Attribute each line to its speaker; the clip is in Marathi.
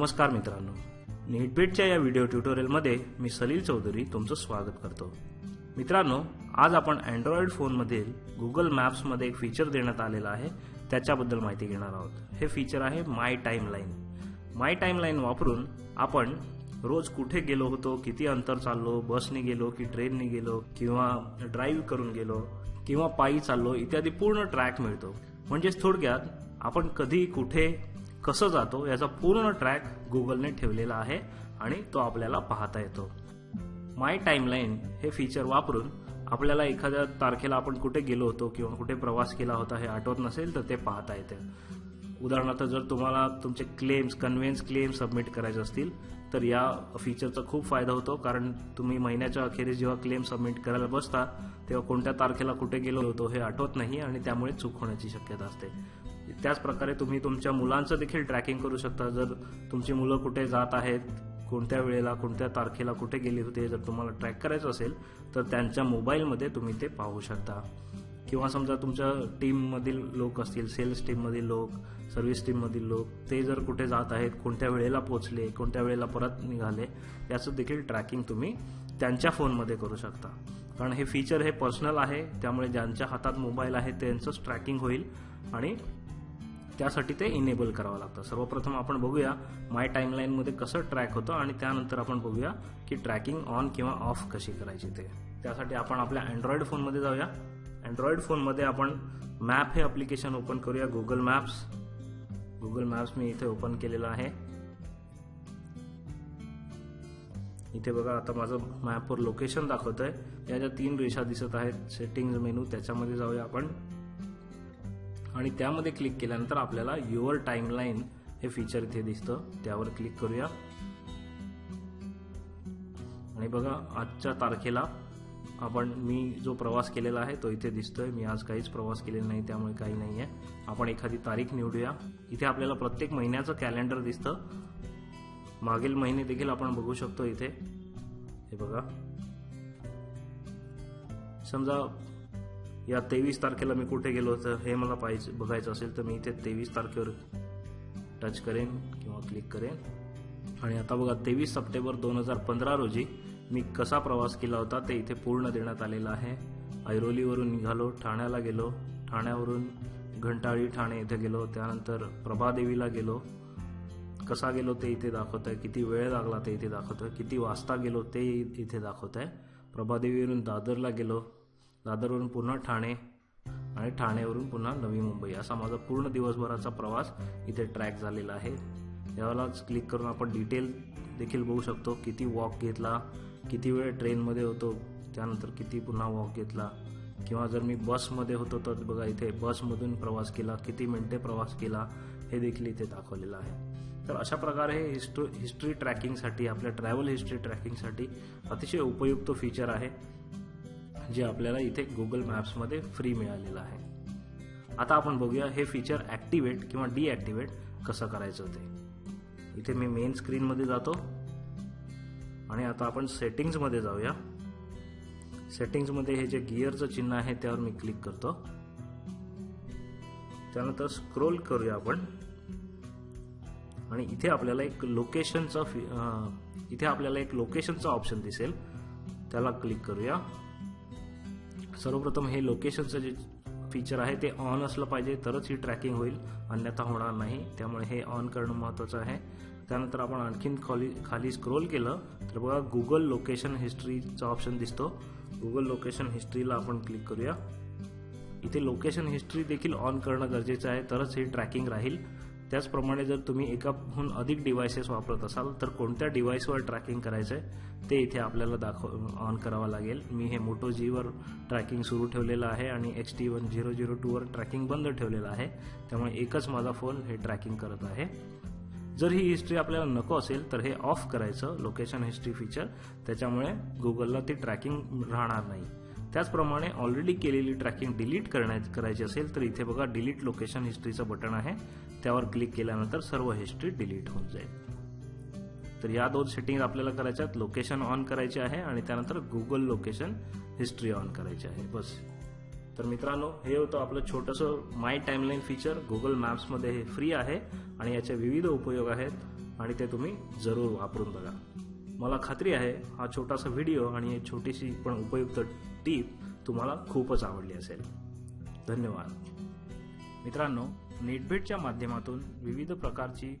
Speaker 1: नमस्कार मित्रांनो. नेटबेटच्या या व्हिडिओ ट्युटोरियलमध्ये मी सलील चौधरी तुमचं स्वागत करतो. मित्रांनो आज आपण अँड्रॉइड फोनमधील गुगल मॅप्समध्ये एक फीचर देण्यात आलेलं आहे. त्याच्याबद्दल माहिती घेणार आहोत. हे फीचर आहे माय टाईमलाईन माय टाईमलाईन वापरून आपण रोज कुठे गेलो होतो किती अंतर चाललो बसने गेलो की ट्रेनने गेलो किंवा ड्राईव्ह करून गेलो किंवा पायी चाललो इत्यादी पूर्ण ट्रॅक मिळतो. म्हणजेच थोडक्यात आपण कधी कुठे कसं जातो याचा पूर्ण ट्रॅक गुगलने ठेवलेला आहे आणि तो आपल्याला पाहता येतो. माय टाईमलाईन हे फीचर वापरून आपल्याला एखाद्या तारखेला आपण कुठे गेलो होतो किंवा कुठे प्रवास केला होता हे आठवत नसेल तर ते पाहता येते. उदाहरणार्थ जर तुम्हाला तुमचे क्लेम्स कन्व्हेन्स क्लेम सबमिट करायचे असतील तर या फीचरचा खूप फायदा होतो कारण तुम्ही महिन्याच्या अखेरीस जेव्हा क्लेम सबमिट करायला बसता तेव्हा कोणत्या तारखेला कुठे गेलो होतो हे आठवत नाही आणि त्यामुळे चूक होण्याची शक्यता असते. त्याच प्रकारे तुम्ही तुमच्या मुलांचं देखील ट्रॅकिंग करू शकता. जर तुमची मुलं कुठे जात आहेत कोणत्या वेळेला कोणत्या तारखेला कुठे गेले होते जर तुम्हाला ट्रॅक करायचं असेल तर त्यांच्या मोबाईलमध्ये तुम्ही ते पाहू शकता. किंवा समजा तुमच्या टीममधील लोक असतील सेल्स टीममधील लोक सर्व्हिस टीममधील लोक ते जर कुठे जात आहेत कोणत्या वेळेला पोचले कोणत्या वेळेला परत निघाले याचं देखील ट्रॅकिंग तुम्ही त्यांच्या फोनमध्ये करू शकता. कारण हे फीचर हे पर्सनल आहे त्यामुळे ज्यांच्या हातात मोबाईल आहे त्यांचंच ट्रॅकिंग होईल आणि त्यासाठी ते इनेबल करावं लागतं. सर्वप्रथम आपण बघूया माय टाईमलाईनमध्ये कसं ट्रॅक होतं आणि त्यानंतर आपण बघूया की ट्रॅकिंग ऑन किंवा ऑफ कशी करायची ते. त्यासाठी आपण आपल्या अँड्रॉइड फोनमध्ये जाऊया. अँड्रॉइड फोनमध्ये आपण मॅप हे अप्लिकेशन ओपन करूया गुगल मॅप्स गुगल मॅप्स मी इथे ओपन केलेलं आहे. इथे बघा आता माझं मॅपवर लोकेशन दाखवत आहे या ज्या तीन रेषा दिसत आहेत सेटिंग मेनू त्याच्यामध्ये जाऊया आपण. आणि त्यामध्ये क्लिक केल्यानंतर आपल्याला युअर टाईमलाईन हे फीचर इथे दिसतं. त्यावर क्लिक करूया. आणि बघा आजच्या तारखेला आपण मी जो प्रवास केलेला आहे तो इथे दिसतोय. मी आज काहीच प्रवास केलेला नाही त्यामुळे काही नाही आहे आपण एखादी तारीख निवडूया. इथे आपल्याला प्रत्येक महिन्याचं कॅलेंडर दिसतं. मागील महिने देखील आपण बघू शकतो इथे. हे बघा. समजा या तेवीस तारखेला मी कुठे गेलो होतं हे मला पाहिजे बघायचं असेल तर मी इथे तेवीस तारखेवर टच करेन किंवा क्लिक करेन. आणि आता बघा तेवीस सप्टेंबर दोन हजार पंधरा रोजी मी कसा प्रवास केला होता ते इथे पूर्ण देण्यात आलेलं आहे. ऐरोलीवरून निघालो ठाण्याला गेलो. ठाण्यावरून घंटाळी ठाणे इथे गेलो. त्यानंतर प्रभादेवीला गेलो. कसा गेलो ते इथे दाखवत आहे किती वेळ लागला ते इथे दाखवत आहे किती वाजता गेलो ते इथे दाखवत आहे प्रभादेवीवरून दादरला गेलो. दादरवरून पुन्हा ठाणे आणि ठाणेवरून पुन्हा नवी मुंबई. असा माझा पूर्ण दिवसभराचा प्रवास इथे ट्रॅक झालेला आहे. यालाच क्लिक करून आपण डिटेल देखील बघू शकतो. किती वॉक घेतला किती वेळ ट्रेनमध्ये होतो त्यानंतर किती पुन्हा वॉक घेतला किंवा जर मी बसमध्ये होतो तर बघा इथे बसमधून प्रवास केला किती मिनटे प्रवास केला हे देखील इथे दाखवलेलं आहे. तर अशा प्रकारे हे हिस्टो हिस्ट्री ट्रॅकिंगसाठी आपल्या ट्रॅव्हल हिस्ट्री ट्रॅकिंगसाठी अतिशय उपयुक्त फीचर आहे जे आपल्याला इथे गुगल मॅप्समध्ये फ्री मिळालेलं आहे. आता आपण बघूया हे फीचर ॲक्टिवेट किंवा डिॲक्टिवेट कसं करायचं ते. इथे मी मेन स्क्रीनमध्ये जातो. आणि आता आपण सेटिंग्समध्ये जाऊया. सेटिंग्समध्ये हे जे गिअरचं चिन्ह आहे त्यावर मी क्लिक करतो. त्यानंतर स्क्रोल करूया आपण. आणि इथे आपल्याला एक लोकेशनचा इथे आपल्याला एक लोकेशनचं ऑप्शन दिसेल. त्याला क्लिक करूया. सर्वप्रथम हे लोकेशनचं जे फीचर आहे ते ऑन असलं पाहिजे तरच ही ट्रॅकिंग होईल. अन्यथा होणार नाही. त्यामुळे हे ऑन करणं महत्त्वाचं आहे. त्यानंतर आपण आणखीन खाली खाली स्क्रोल केलं तर बघा गुगल लोकेशन हिस्ट्रीचा ऑप्शन दिसतो. गुगल लोकेशन हिस्ट्रीला आपण क्लिक करूया. इथे लोकेशन हिस्ट्री देखील ऑन करणं गरजेचं आहे तरच हे ट्रॅकिंग राहील. त्याचप्रमाणे जर तुम्ही एकाहून अधिक डिव्हायसेस वापरत असाल तर कोणत्या डिव्हाइसवर ट्रॅकिंग करायचं आहे ते इथे आपल्याला दाखव ऑन करावं लागेल. मी हे मोटो जीवर ट्रॅकिंग सुरू ठेवलेलं आहे आणि X T one zero zero टूवर tracking बंद ठेवलेलं आहे. त्यामुळे एकच माझा फोन हे ट्रॅकिंग करत आहे. जर ही हिस्ट्री आपल्याला नको असेल तर हे ऑफ करायचं लोकेशन हिस्ट्री फीचर त्याच्यामुळे गुगलला ती ट्रॅकिंग राहणार नाही. त्याचप्रमाणे ऑलरेडी केलेली ट्रॅकिंग डिलीट करण्या करायची असेल तर इथे बघा डिलीट लोकेशन हिस्ट्रीचं बटन आहे. त्यावर क्लिक केल्यानंतर सर्व हिस्ट्री डिलीट होऊन जाईल. तर या दोन सेटिंग आपल्याला करायच्या आहेत लोकेशन ऑन करायचे आहे आणि त्यानंतर गुगल लोकेशन हिस्ट्री ऑन करायची आहे. बस. तर मित्रांनो हे होतं आपलं छोटंसं माय टाईमलाईन फीचर गुगल मॅप्समध्ये हे फ्री आहे आणि याचे विविध उपयोग आहेत आणि ते तुम्ही जरूर वापरून बघा. मला खात्री आहे हा छोटासा व्हिडिओ आणि ही छोटीशी पण उपयुक्त टीप तुम्हाला खूपच आवडली असेल. धन्यवाद. मित्रांनो नेटभेटच्या माध्यमातून विविध प्रकारची